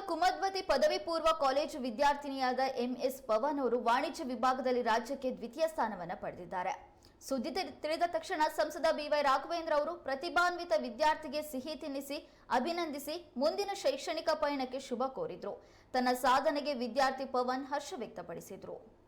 ಕುಮದ್ವತಿ ಪದವಿ ಪೂರ್ವ college ವಿದ್ಯಾರ್ಥಿನಿಯಾದ MS Pavan ಅವರು ವಾಣಿಜ್ಯ ವಿಭಾಗದಲ್ಲಿ ರಾಜ್ಯಕ್ಕೆ ದ್ವಿತೀಯ ಸ್ಥಾನವನ್ನು ಪಡೆದಿದ್ದಾರೆ. ಸುದ್ದಿ ತಿಳಿ- ತಿಳಿದ ತಕ್ಷಣ ಸಂಸದ ಬಿವೈ ರಾಘವೇಂದ್ರ ಅವರು ಪ್ರತಿಭಾನ್ವಿತ ವಿದ್ಯಾರ್ಥಿಗೆ ಸಿಹಿ ತಿನ್ನಿಸಿ, ಅಭಿನಂದಿಸಿ ಮುಂದಿನ ಶೈಕ್ಷಣಿಕ ಪಯಣಕ್ಕೆ ಶುಭ ಕೋರಿದ್ರು. ತನ್ನ ಸಾಧನೆಗೆ ವಿದ್ಯಾರ್ಥಿ ಪವನ್ ಹರ್ಷ ವ್ಯಕ್ತಪಡಿಸಿದ್ರು.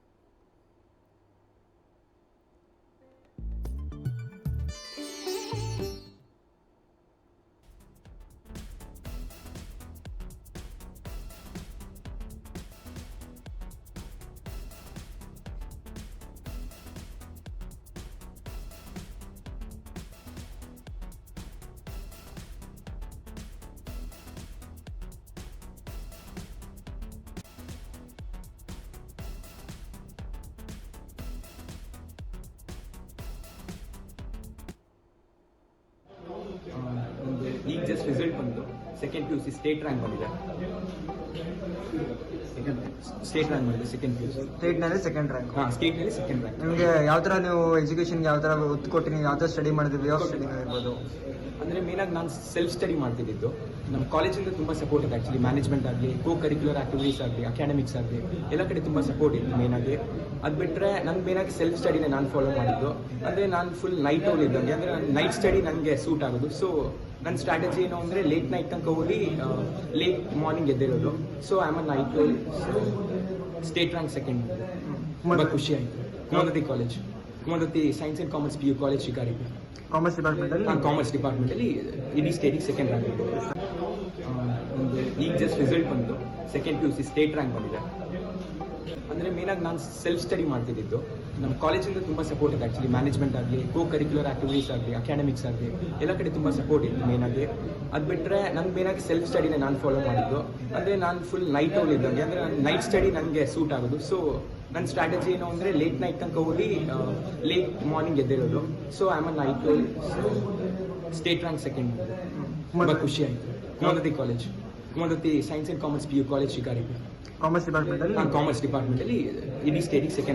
ಈಗ ಜಸ್ಟ್ ರಿಸಲ್ಟ್ ಬಂತು second P U C state rank ಬಂದಿದೆ ಸ್ಟೇಟ್ ರ್ಯಾಂಕ್ ಬಂದಿದೆ ಸೆಕೆಂಡ್ ಪಿ ಯು ಸಿ ಸ್ಟೇಟ್ನಲ್ಲಿ ಸೆಕೆಂಡ್ ರ್ಯಾಂಕ್ ಹಾಂ ಸ್ಟೇಟ್ನಲ್ಲಿ ಸೆಕೆಂಡ್ ರ್ಯಾಂಕ್ ನಿಮಗೆ ಯಾವ ಥರ ನೀವು ಎಜುಕೇಷನ್ಗೆ ಯಾವ ಥರ ಒತ್ತು ಕೊಟ್ಟು ನೀವು ಯಾವ ಥರ ಸ್ಟಡಿ ಮಾಡಿದ್ವಿ ಯಾವ ಸ್ಟಡಿ ಇರ್ಬೋದು ಅಂದರೆ ಮೇನಾಗಿ ನಾನು ಸೆಲ್ಫ್ ಸ್ಟಡಿ ಮಾಡ್ತಿದ್ದು ನಮ್ಮ ಕಾಲೇಜಿಂದ ತುಂಬ ಸಪೋರ್ಟ್ ಇದೆ ಆ್ಯಕ್ಚುಲಿ ಮ್ಯಾನೇಜ್ಮೆಂಟ್ ಆಗಲಿ ಕೋ ಕರಿಕ್ಯುಲರ್ ಆಕ್ಟಿವಿಟೀಸ್ ಆಗಲಿ ಅಕಾಡೆಮಿಕ್ಸ್ ಆಗಲಿ ಎಲ್ಲ ಕಡೆ ತುಂಬ ಸಪೋರ್ಟ್ ಇತ್ತು ಮೇನಾಗಿ ಅದು ಬಿಟ್ಟರೆ ನಂಗೆ ಮೇನಾಗಿ ಸೆಲ್ಫ್ ಸ್ಟಡಿನೇ ನಾನು ಫಾಲೋ ಮಾಡಿದ್ದು. ಅಂದರೆ ನಾನು ಫುಲ್ ನೈಟ್ ಓನ್ ಇದ್ದಂಗೆ. ಅಂದರೆ ನೈಟ್ ಸ್ಟಡಿ ನನಗೆ ಸೂಟ್ ಆಗೋದು. ಸೊ ನನ್ನ ಸ್ಟ್ರಾಟಜಿ ಏನು ಅಂದರೆ ಲೇಟ್ ನೈಟ್ ತನಕ ಹೋಗಿ late morning ಎದ್ದಿರೋದು so I am a night state rank second ತುಂಬ ಖುಷಿ ಆಯಿತು. Kumudvathi college Kumudvathi science and commerce P U college Shikari commerce ಡಿಪಾರ್ಟ್ಮೆಂಟಲ್ಲಿ ನಾನು ಕಾಮರ್ಸ್ ಡಿಪಾರ್ಟ್ಮೆಂಟಲ್ಲಿ ಇಡೀ ಸ್ಟೇಟಿಗೆ ಸೆಕೆಂಡ್ ರ್ಯಾಂಕ್ ಬಂದಿದೆ. ಒಂದು ಈಗ ಜಸ್ಟ್ ರಿಸಲ್ಟ್ ಬಂತು. Second P U C state rank ಬಂದಿದೆ. ಅಂದರೆ ಮೇನಾಗಿ ನಾನು ಸೆಲ್ಫ್ ಸ್ಟಡಿ ಮಾಡ್ತಿದ್ದು ನಮ್ಮ ಕಾಲೇಜಿಂದ ತುಂಬ ಸಪೋರ್ಟ್ ಇದೆ ಆ್ಯಕ್ಚುಲಿ ಮ್ಯಾನೇಜ್ಮೆಂಟ್ ಆಗಲಿ ಕೋ ಕರಿಕ್ಯುಲರ್ ಆಕ್ಟಿವಿಟೀಸ್ ಆಗಲಿ ಅಕಾಡೆಮಿಕ್ಸ್ ಆಗಲಿ ಎಲ್ಲ ಕಡೆ ತುಂಬ ಸಪೋರ್ಟ್ ಇತ್ತು ಮೇನಾಗಿ ಅದು ಬಿಟ್ಟರೆ ನಂಗೆ ಮೇನಾಗಿ ಸೆಲ್ಫ್ ಸ್ಟಡಿನೇ ನಾನು ಫಾಲೋ ಮಾಡಿದ್ದು. ಅಂದರೆ ನಾನು ಫುಲ್ ನೈಟ್ ಓಲ್ ಇದ್ದಂಗೆ. ಅಂದರೆ ನೈಟ್ ಸ್ಟಡಿ ನನಗೆ ಸೂಟ್ ಆಗೋದು. ಸೊ ನನ್ನ ಸ್ಟ್ರಾಟಜಿ ಏನು ಅಂದರೆ ಲೇಟ್ ನೈಟ್ ತನಕ ಓದಿ late morning ಎದ್ದಿರೋದು so I am a night owl state rank second ತುಂಬ ಖುಷಿ ಆಯಿತು. College Kumudvathi science and commerce P U college Shikaripura commerce department ಅಲ್ಲಿ ಕಾಮರ್ಸ್ ಡಿಪಾರ್ಟ್ಮೆಂಟಲ್ಲಿ ಇಡೀ ಸ್ಟೇಟಿಗೆ ಸೆಕೆಂಡ್